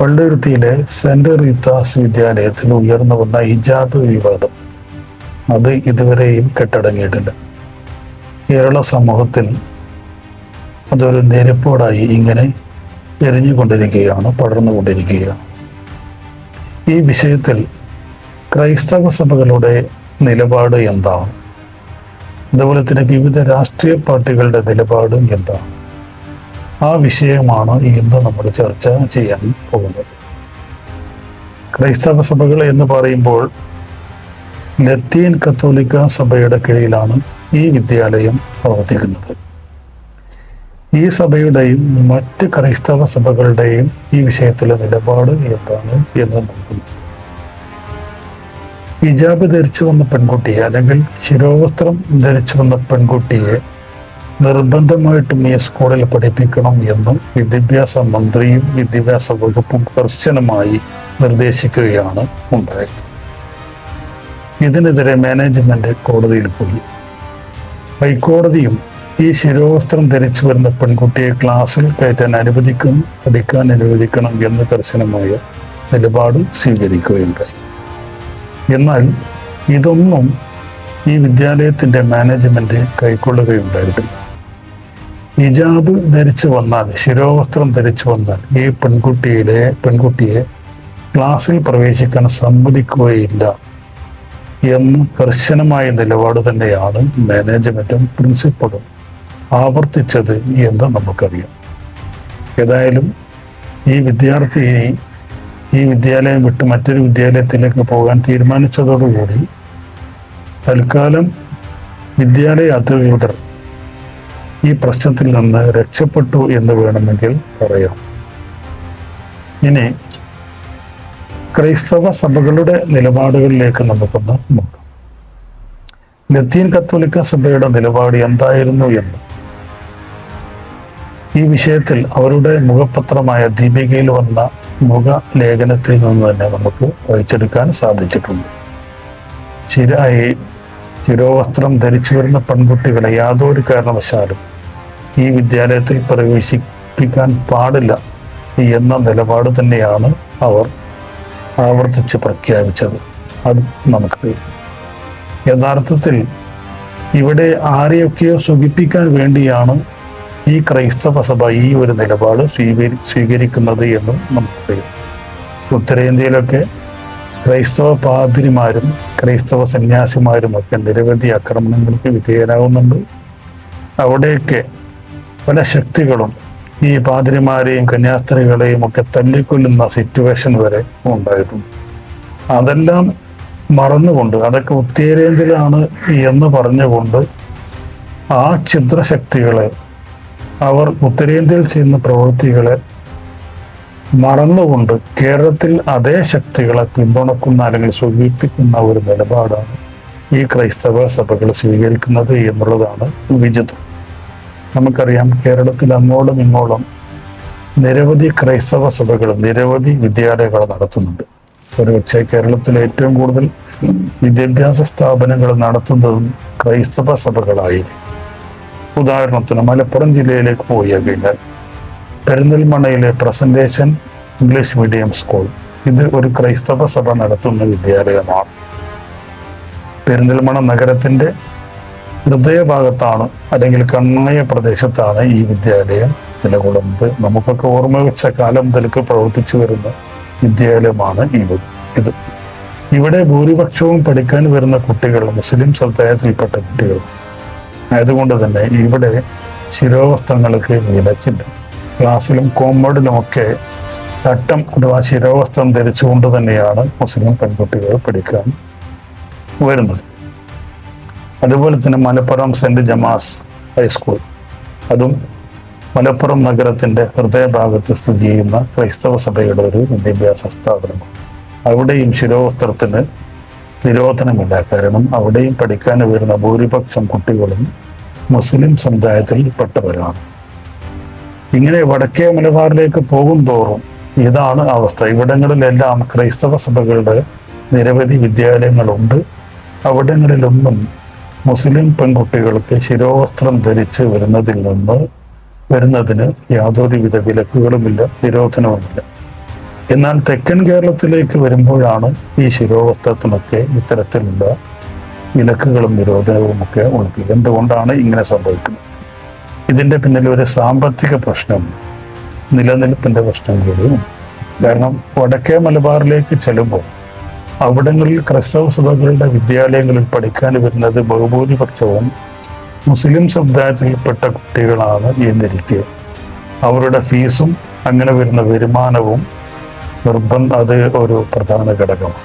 പള്ളുരുത്തിയിലെ saint Rita's വിദ്യാലയത്തിൽ ഉയർന്നു വന്ന ഹിജാബ് വിവാദം അത് ഇതുവരെയും കെട്ടടങ്ങിയിട്ടില്ല. കേരള സമൂഹത്തിൽ അതൊരു നിരപ്പോടായി ഇങ്ങനെ എറിഞ്ഞുകൊണ്ടിരിക്കുകയാണ് പടർന്നുകൊണ്ടിരിക്കുകയാണ്. ഈ വിഷയത്തിൽ ക്രൈസ്തവ സഭകളുടെ നിലപാട് എന്താണ്? അതുപോലെ തന്നെ വിവിധ രാഷ്ട്രീയ പാർട്ടികളുടെ നിലപാട് എന്താണ്? ആ വിഷയമാണ് ഇന്ന് നമ്മൾ ചർച്ച ചെയ്യാൻ പോകുന്നത്. ക്രൈസ്തവ സഭകൾ എന്ന് പറയുമ്പോൾ ലത്തീൻ കത്തോലിക്ക സഭയുടെ കീഴിലാണ് ഈ വിദ്യാലയം പ്രവർത്തിക്കുന്നത്. ഈ സഭയുടെയും മറ്റ് ക്രൈസ്തവ സഭകളുടെയും ഈ വിഷയത്തിലെ നിലപാട് എന്താണ് എന്ന് നോക്കുന്നു. ഹിജാബ് ധരിച്ചു വന്ന പെൺകുട്ടിയെ അല്ലെങ്കിൽ ശിരോവസ്ത്രം ധരിച്ചു വന്ന പെൺകുട്ടിയെ നിർബന്ധമായിട്ടും ഈ സ്കൂളിൽ പഠിപ്പിക്കണം എന്നും വിദ്യാഭ്യാസ മന്ത്രിയും വിദ്യാഭ്യാസ വകുപ്പും കർശനമായി നിർദ്ദേശിക്കുകയാണ് ഉണ്ടായത് ഇതിനെതിരെ മാനേജ്മെന്റ് കോടതിയിൽ പോയി. ഹൈക്കോടതിയും ഈ ശിരോവസ്ത്രം ധരിച്ചു വരുന്ന പെൺകുട്ടിയെ ക്ലാസ്സിൽ കയറ്റാൻ അനുവദിക്കണം പഠിക്കാൻ അനുവദിക്കണം എന്ന് കർശനമായ നിലപാട് സ്വീകരിക്കുകയുണ്ടായി. എന്നാൽ ഇതൊന്നും ഈ വിദ്യാലയത്തിന്റെ മാനേജ്മെന്റ് കൈക്കൊള്ളുകയുണ്ടായിട്ടില്ല. ഹിജാബ് ധരിച്ചു വന്നാൽ ശിരോവസ്ത്രം ധരിച്ചു വന്നാൽ ഈ പെൺകുട്ടിയുടെ പെൺകുട്ടിയെ ക്ലാസ്സിൽ പ്രവേശിക്കാൻ സമ്മതിക്കുകയില്ല എന്ന് കർശനമായ നിലപാട് തന്നെയാണ് മാനേജ്മെന്റും പ്രിൻസിപ്പളും ആവർത്തിച്ചത് എന്ന് നമുക്കറിയാം. ഏതായാലും ഈ വിദ്യാർത്ഥി ഈ വിദ്യാലയം വിട്ട് മറ്റൊരു വിദ്യാലയത്തിലേക്ക് പോകാൻ തീരുമാനിച്ചതോടുകൂടി തൽക്കാലം വിദ്യാലയ അധികൃതർ ഈ പ്രശ്നത്തിൽ നിന്ന് രക്ഷപ്പെട്ടു എന്ന് വേണമെങ്കിൽ പറയാം. ഇനി ക്രൈസ്തവ സഭകളുടെ നിലപാടുകളിലേക്ക് നമുക്കൊന്ന് നോക്കാം. ലത്തീൻ കത്തോലിക്ക സഭയുടെ നിലപാട് എന്തായിരുന്നു എന്ന്. ഈ വിഷയത്തിൽ അവരുടെ മുഖപത്രമായ ദീപികയിൽ വന്ന മുഖ ലേഖനത്തിൽ നിന്ന് തന്നെ നമുക്ക് വായിച്ചെടുക്കാൻ സാധിച്ചിട്ടുണ്ട്. ചിരായി ശിരോവസ്ത്രം ധരിച്ചു വരുന്ന പെൺകുട്ടികളെ യാതൊരു കാരണവശാലും ഈ വിദ്യാലയത്തിൽ പ്രവേശിപ്പിക്കാൻ പാടില്ല എന്ന നിലപാട് തന്നെയാണ് അവർ ആവർത്തിച്ച് പ്രഖ്യാപിച്ചത്. അത് നമുക്കറിയാം യഥാർത്ഥത്തിൽ ഇവിടെ ആരെയൊക്കെയോ സുഖിപ്പിക്കാൻ വേണ്ടിയാണ് ഈ ക്രൈസ്തവ സഭ ഈ ഒരു നിലപാട് സ്വീകരി സ്വീകരിക്കുന്നത് എന്നും നമുക്കറിയാം ഉത്തരേന്ത്യയിലൊക്കെ ക്രൈസ്തവ പാതിരിമാരും ക്രൈസ്തവ സന്യാസിമാരും ഒക്കെ നിരവധി ആക്രമണങ്ങൾക്ക് വിധേയരാകുന്നുണ്ട്. അവിടെയൊക്കെ പല ശക്തികളും ഈ പാതിരിമാരെയും കന്യാസ്ത്രീകളെയും ഒക്കെ തല്ലിക്കൊല്ലുന്ന സിറ്റുവേഷൻ വരെ ഉണ്ടായിട്ടുണ്ട്. അതെല്ലാം മറന്നുകൊണ്ട് അതൊക്കെ ഉത്തേരേന്തിലാണ് എന്ന് പറഞ്ഞുകൊണ്ട് ആ ചിത്രശക്തികളെ അവർ ഉത്തരേന്ത്യയിൽ ചെയ്യുന്ന പ്രവൃത്തികളെ മറന്നുകൊണ്ട് കേരളത്തിൽ അതേ ശക്തികളെ പിന്തുണക്കുന്ന അല്ലെങ്കിൽ സൂചിപ്പിക്കുന്ന ഒരു നിലപാടാണ് ഈ ക്രൈസ്തവ സഭകൾ സ്വീകരിക്കുന്നത് എന്നുള്ളതാണ് വിചിത്രം. നമുക്കറിയാം കേരളത്തിൽ അങ്ങോളം ഇങ്ങോളം നിരവധി ക്രൈസ്തവ സഭകൾ നിരവധി വിദ്യാലയങ്ങൾ നടത്തുന്നുണ്ട്. ഒരുപക്ഷെ കേരളത്തിലെ ഏറ്റവും കൂടുതൽ വിദ്യാഭ്യാസ സ്ഥാപനങ്ങൾ നടത്തുന്നതും ക്രൈസ്തവ സഭകളായി ഉദാഹരണത്തിന് മലപ്പുറം ജില്ലയിലേക്ക് പോയി കഴിഞ്ഞാൽ പെരിന്തൽമണ്ണയിലെ പ്രസന്റേഷൻ ഇംഗ്ലീഷ് മീഡിയം സ്കൂൾ ഇത് ഒരു ക്രൈസ്തവ സഭ നടത്തുന്ന വിദ്യാലയമാണ്. പെരിന്തൽമണ്ണ നഗരത്തിന്റെ ഹൃദയഭാഗത്താണ് അല്ലെങ്കിൽ കണ്ണായ പ്രദേശത്താണ് ഈ വിദ്യാലയം നിലകൊള്ളുന്നത്. നമുക്കൊക്കെ ഓർമ്മ വെച്ച കാലം മുതൽക്ക് പ്രവർത്തിച്ചു വരുന്ന വിദ്യാലയമാണ് ഈ ഇത്. ഇവിടെ ഭൂരിപക്ഷവും പഠിക്കാൻ വരുന്ന കുട്ടികൾ മുസ്ലിം സമുദായത്തിൽപ്പെട്ട കുട്ടികൾ. ആയതുകൊണ്ട് തന്നെ ഇവിടെ ശിരോവസ്ത്രങ്ങൾക്ക് വിലക്കില്ല. ക്ലാസ്സിലും കോമ്പൗണ്ടിലുമൊക്കെ തട്ടം അഥവാ ശിരോവസ്ത്രം ധരിച്ചുകൊണ്ട് തന്നെയാണ് മുസ്ലിം പെൺകുട്ടികൾ പഠിക്കാൻ വരുന്നത്. അതുപോലെ തന്നെ മലപ്പുറം സെന്റ് ജമാസ് ഹൈസ്കൂൾ. അതും മലപ്പുറം നഗരത്തിന്റെ ഹൃദയഭാഗത്ത് സ്ഥിതി ചെയ്യുന്ന ക്രൈസ്തവ സഭയുടെ ഒരു വിദ്യാഭ്യാസ സ്ഥാപനമാണ്. അവിടെയും ശിരോവസ്ത്രത്തിന് നിരോധനമില്ല. കാരണം അവിടെയും പഠിക്കാൻ വരുന്ന ഭൂരിപക്ഷം കുട്ടികളും മുസ്ലിം സമുദായത്തിൽപ്പെട്ടവരാണ്. ഇങ്ങനെ വടക്കേ മലബാറിലേക്ക് പോകും തോറും ഇതാണ് അവസ്ഥ. ഇവിടങ്ങളിലെല്ലാം ക്രൈസ്തവ സഭകളുടെ നിരവധി വിദ്യാലയങ്ങളുണ്ട്. അവിടങ്ങളിലൊന്നും മുസ്ലിം പെൺകുട്ടികൾക്ക് ശിരോവസ്ത്രം ധരിച്ച് വരുന്നതിൽ നിന്ന് വരുന്നതിന് യാതൊരുവിധ വിലക്കുകളുമില്ല നിരോധനവുമില്ല. എന്നാൽ തെക്കൻ കേരളത്തിലേക്ക് വരുമ്പോഴാണ് ഈ ശിരോവസ്ത്രത്തിനൊക്കെ ഇത്തരത്തിലുള്ള വിലക്കുകളും നിരോധനവും ഒക്കെ ഉള്ളത് എന്തുകൊണ്ടാണ് ഇങ്ങനെ സംഭവിക്കുന്നത്? ഇതിന്റെ പിന്നിൽ ഒരു സാമ്പത്തിക പ്രശ്നം നിലനിൽപ്പിന്റെ പ്രശ്നം കൂടിയും കാരണം വടക്കേ മലബാറിലേക്ക് ചെല്ലുമ്പോൾ അവിടങ്ങളിൽ ക്രൈസ്തവ സഭകളുടെ വിദ്യാലയങ്ങളിൽ പഠിക്കാൻ വരുന്നത് ബഹുഭൂരിപക്ഷവും മുസ്ലിം സമുദായത്തിൽപ്പെട്ട കുട്ടികളാണ് എന്നിരിക്കെ. അവരുടെ ഫീസും അങ്ങനെ വരുന്ന വരുമാനവും നിർബന്ധ അത് ഒരു പ്രധാന ഘടകമാണ്.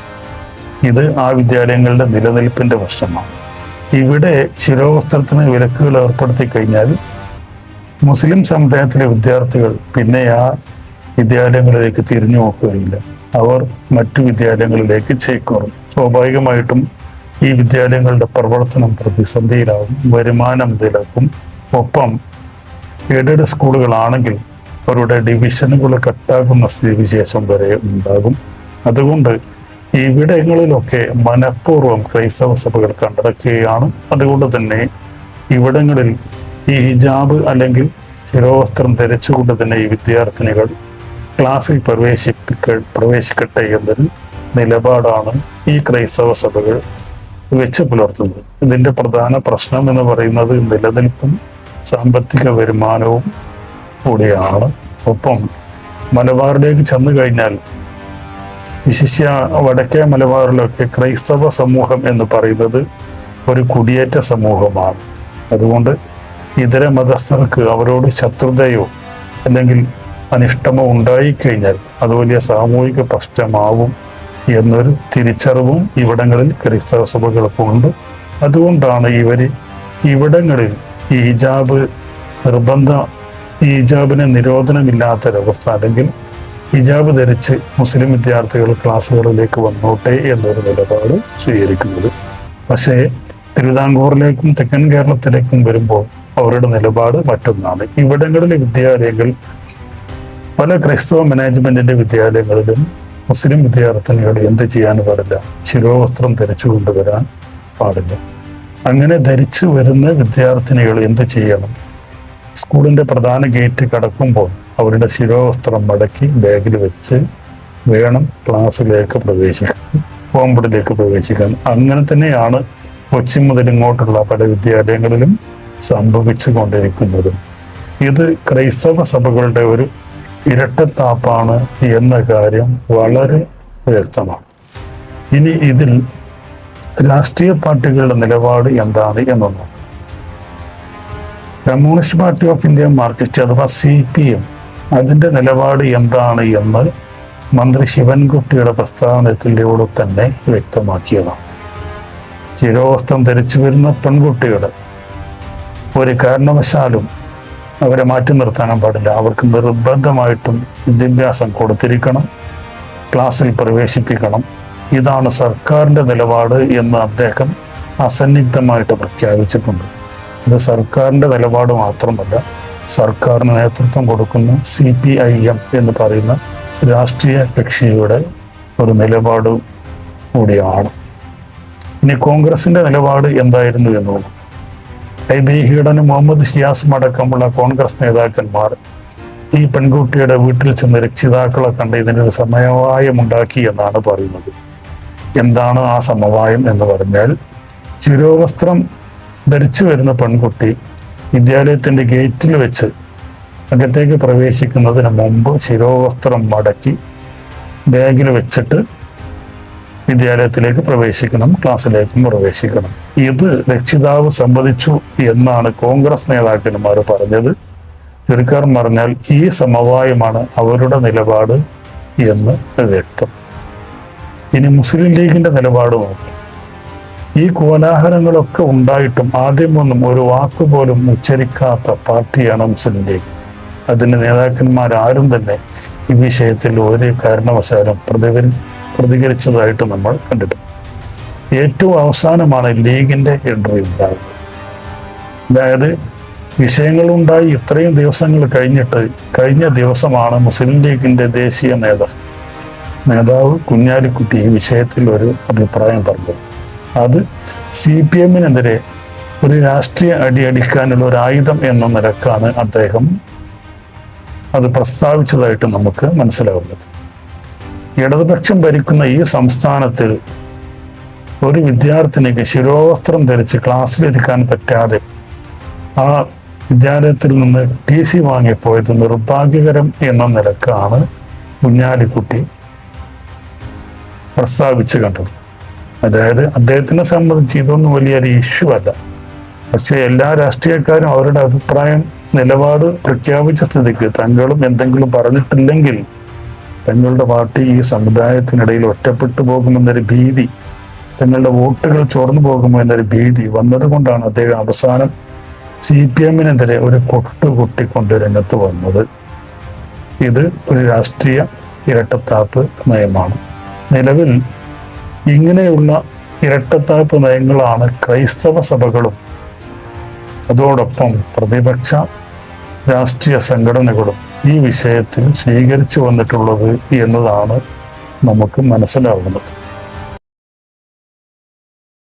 ഇത് ആ വിദ്യാലയങ്ങളുടെ നിലനിൽപ്പിന്റെ പ്രശ്നമാണ്. ഇവിടെ ശിരോവസ്ത്രത്തിന് വിലക്കുകൾ ഏർപ്പെടുത്തി കഴിഞ്ഞാൽ മുസ്ലിം സമുദായത്തിലെ വിദ്യാർത്ഥികൾ പിന്നെ ആ വിദ്യാലയങ്ങളിലേക്ക് തിരിഞ്ഞു നോക്കുകയില്ല. അവർ മറ്റു വിദ്യാലയങ്ങളിലേക്ക് ചേക്കേറും. സ്വാഭാവികമായിട്ടും ഈ വിദ്യാലയങ്ങളുടെ പ്രവർത്തനം പ്രതിസന്ധിയിലാവും. വരുമാനം ഇതിലാക്കും ഒപ്പം എയ്ഡഡ് സ്കൂളുകളാണെങ്കിൽ അവരുടെ ഡിവിഷനുകൾ കട്ടാകുന്ന സ്ഥിതിവിശേഷം വരെ ഉണ്ടാകും. അതുകൊണ്ട് ഇവിടങ്ങളിലൊക്കെ മനഃപൂർവം ക്രൈസ്തവ സഭകൾ കണ്ടടക്കുകയാണ് അതുകൊണ്ട് തന്നെ ഇവിടങ്ങളിൽ ഈ ഹിജാബ് അല്ലെങ്കിൽ ശിരോവസ്ത്രം ധരിച്ചുകൊണ്ട് തന്നെ ഈ വിദ്യാർത്ഥിനികൾ ക്ലാസ്സിൽ പ്രവേശിപ്പിക്ക പ്രവേശിക്കട്ടെ എന്നൊരു നിലപാടാണ് ഈ ക്രൈസ്തവ സഭകൾ വെച്ച് പുലർത്തുന്നത്. ഇതിന്റെ പ്രധാന പ്രശ്നം എന്ന് പറയുന്നത് നിലനിൽപ്പും സാമ്പത്തിക വരുമാനവും കൂടിയാണ്. ഒപ്പം മലബാറിലേക്ക് ചെന്നു കഴിഞ്ഞാൽ വിശിഷ്യ വടക്കേ മലബാറിലൊക്കെ ക്രൈസ്തവ സമൂഹം എന്ന് പറയുന്നത് ഒരു കുടിയേറ്റ സമൂഹമാണ്. അതുകൊണ്ട് ഇതര മതസ്ഥർക്ക് അവരോട് ശത്രുതയോ അല്ലെങ്കിൽ അനിഷ്ടമോ ഉണ്ടായിക്കഴിഞ്ഞാൽ അത് വലിയ സാമൂഹിക പ്രശ്നമാവും എന്നൊരു തിരിച്ചറിവും ഇവിടങ്ങളിൽ ക്രൈസ്തവ സഭകൾക്കുണ്ട് അതുകൊണ്ടാണ് ഇവർ ഇവിടങ്ങളിൽ ഈജാബ് നിർബന്ധ ഈജാബിന് നിരോധനമില്ലാത്ത നിരോധനമില്ലാത്തൊരവസ്ഥ അല്ലെങ്കിൽ ഹിജാബ് ധരിച്ച് മുസ്ലിം വിദ്യാർത്ഥികൾ ക്ലാസ്സുകളിലേക്ക് വന്നോട്ടെ എന്നൊരു നിലപാട് സ്വീകരിക്കുന്നത്. പക്ഷേ തിരുവിതാംകൂറിലേക്കും തെക്കൻ കേരളത്തിലേക്കും വരുമ്പോൾ അവരുടെ നിലപാട് മറ്റൊന്നാണ്. ഇവിടങ്ങളിലെ വിദ്യാലയങ്ങൾ പല ക്രൈസ്തവ മാനേജ്മെന്റിന്റെ വിദ്യാലയങ്ങളിലും മുസ്ലിം വിദ്യാർത്ഥിനിയോട് എന്ത് ചെയ്യാൻ പാടില്ല. ശിരോവസ്ത്രം ധരിച്ചു കൊണ്ടുവരാൻ പാടില്ല. അങ്ങനെ ധരിച്ചു വരുന്ന വിദ്യാർത്ഥിനികൾ എന്ത് ചെയ്യണം? സ്കൂളിന്റെ പ്രധാന ഗേറ്റ് കടക്കുമ്പോൾ അവരുടെ ശിരോവസ്ത്രം മടക്കി ബാഗിൽ വെച്ച് വേണം ക്ലാസ്സിലേക്ക് പ്രവേശിക്കാൻ കോമ്പഡിലേക്ക് പ്രവേശിക്കാൻ. അങ്ങനെ തന്നെയാണ് കൊച്ചി മുതൽ ഇങ്ങോട്ടുള്ള പല വിദ്യാലയങ്ങളിലും സംഭവിച്ചു കൊണ്ടിരിക്കുന്നതും. ഇത് ക്രൈസ്തവ സഭകളുടെ ഒരു ഇരട്ടത്താപ്പാണ് എന്ന കാര്യം വളരെ വ്യക്തമാണ്. ഇനി ഇതിൽ രാഷ്ട്രീയ പാർട്ടികളുടെ നിലപാട് എന്താണ് എന്നൊന്നും. Communist Party of India Marxist അഥവാ സി പി എം അതിന്റെ നിലപാട് എന്താണ് എന്ന് മന്ത്രി ശിവൻകുട്ടിയുടെ പ്രസ്താവനത്തിലൂടെ തന്നെ വ്യക്തമാക്കിയതാണ്. ശിരോവസ്ത്രം ധരിച്ചു വരുന്ന പെൺകുട്ടികൾ ഒരു കാരണവശാലും അവരെ മാറ്റി നിർത്താനും പാടില്ല. അവർക്ക് നിർബന്ധമായിട്ടും വിദ്യാഭ്യാസം കൊടുത്തിരിക്കണം. ക്ലാസ്സിൽ പ്രവേശിപ്പിക്കണം. ഇതാണ് സർക്കാരിന്റെ നിലപാട് എന്ന് അദ്ദേഹം അസന്നിഗ്ധമായിട്ട് പ്രഖ്യാപിച്ചിട്ടുണ്ട്. ഇത് സർക്കാരിന്റെ നിലപാട് മാത്രമല്ല സർക്കാരിന് നേതൃത്വം കൊടുക്കുന്ന സി പി ഐ എം എന്ന് പറയുന്ന രാഷ്ട്രീയ കക്ഷിയുടെ ഒരു നിലപാട് കൂടിയാണ്. ഇനി കോൺഗ്രസിന്റെ നിലപാട് എന്തായിരുന്നു എന്ന് നോക്കും. ഐ ബി ഹീഡനും മുഹമ്മദ് ഷിയാസും അടക്കമുള്ള കോൺഗ്രസ് നേതാക്കന്മാർ ഈ പെൺകുട്ടിയുടെ വീട്ടിൽ ചെന്ന് രക്ഷിതാക്കളെ കണ്ട് ഇതിനൊരു സമവായം ഉണ്ടാക്കി എന്നാണ് പറയുന്നത്. എന്താണ് ആ സമവായം എന്ന് പറഞ്ഞാൽ ശിരോവസ്ത്രം ധരിച്ചു വരുന്ന പെൺകുട്ടി വിദ്യാലയത്തിന്റെ ഗേറ്റിൽ വെച്ച് അകത്തേക്ക് പ്രവേശിക്കുന്നതിന് മുമ്പ് ശിരോവസ്ത്രം മടക്കി ബാഗിൽ വെച്ചിട്ട് വിദ്യാലയത്തിലേക്ക് പ്രവേശിക്കണം ക്ലാസ്സിലേക്കും പ്രവേശിക്കണം. ഇത് രക്ഷിതാവ് സമ്മതിച്ചു എന്നാണ് കോൺഗ്രസ് നേതാക്കന്മാർ പറഞ്ഞത്. ചുരുക്കാർ പറഞ്ഞാൽ ഈ സമവായമാണ് അവരുടെ നിലപാട് എന്ന് വ്യക്തം. ഇനി മുസ്ലിം ലീഗിന്റെ നിലപാട് നോക്കും. ഈ കോലാഹലങ്ങളൊക്കെ ഉണ്ടായിട്ടും ആദ്യമൊന്നും ഒരു വാക്ക് പോലും ഉച്ചരിക്കാത്ത പാർട്ടിയാണ് മുസ്ലിം ലീഗ്. അതിന്റെ നേതാക്കന്മാരാരും തന്നെ ഈ വിഷയത്തിൽ ഒരു കാരണവശാലും പ്രതികരി പ്രതികരിച്ചതായിട്ട് നമ്മൾ കണ്ടിട്ടുണ്ട്. ഏറ്റവും അവസാനമാണ് ലീഗിന്റെ എൻട്രി ഉണ്ടാകുന്നത് അതായത് വിഷയങ്ങളുണ്ടായി ഇത്രയും ദിവസങ്ങൾ കഴിഞ്ഞിട്ട് കഴിഞ്ഞ ദിവസമാണ് മുസ്ലിം ലീഗിന്റെ ദേശീയ നേതാവ് നേതാവ് കുഞ്ഞാലിക്കുട്ടി ഈ വിഷയത്തിൽ ഒരു അഭിപ്രായം പറഞ്ഞത്. അത് സി പി എമ്മിനെതിരെ ഒരു രാഷ്ട്രീയ അടി അടിക്കാനുള്ള ഒരു ആയുധം എന്ന നിലക്കാണ് അദ്ദേഹം അത് പ്രസ്താവിച്ചതായിട്ട് നമുക്ക് മനസ്സിലാവുന്നത്. ഇടതുപക്ഷം ഭരിക്കുന്ന ഈ സംസ്ഥാനത്തിൽ ഒരു വിദ്യാർത്ഥിനിക്ക് ശിരോവസ്ത്രം ധരിച്ച് ക്ലാസ്സിലിരിക്കാൻ പറ്റാതെ ആ വിദ്യാലയത്തിൽ നിന്ന് ടി സി വാങ്ങിപ്പോയത് നിർഭാഗ്യകരം എന്ന നിലക്കാണ് കുഞ്ഞാലിക്കുട്ടി പ്രസ്താവിച്ചു കണ്ടത്. അതായത് അദ്ദേഹത്തിനെ സംബന്ധിച്ച് ഇതൊന്നും വലിയൊരു ഇഷ്യൂ അല്ല. പക്ഷെ എല്ലാ രാഷ്ട്രീയക്കാരും അവരുടെ അഭിപ്രായം നിലപാട് പ്രഖ്യാപിച്ച സ്ഥിതിക്ക് തങ്ങളും എന്തെങ്കിലും പറഞ്ഞിട്ടില്ലെങ്കിൽ തങ്ങളുടെ പാർട്ടി ഈ സമുദായത്തിനിടയിൽ ഒറ്റപ്പെട്ടു പോകുമെന്നൊരു ഭീതി തങ്ങളുടെ വോട്ടുകൾ ചോർന്നു പോകുമോ എന്നൊരു ഭീതി വന്നതുകൊണ്ടാണ് അദ്ദേഹം അവസാനം സി പി എമ്മിനെതിരെ ഒരു കൊട്ടുകൊട്ടിക്കൊണ്ട് രംഗത്ത് വന്നത്. ഇത് ഒരു രാഷ്ട്രീയ ഇരട്ടത്താപ്പ് നയമാണ്. നിലവിൽ ഇങ്ങനെയുള്ള ഇരട്ടത്താപ്പ് നയങ്ങളാണ് ക്രൈസ്തവ സഭകളും അതോടൊപ്പം പ്രതിപക്ഷ രാഷ്ട്രീയ സംഘടനകളും ഈ വിഷയത്തിൽ സ്വീകരിച്ചു വന്നിട്ടുള്ളത് എന്നതാണ് നമുക്ക് മനസ്സിലാകുന്നത്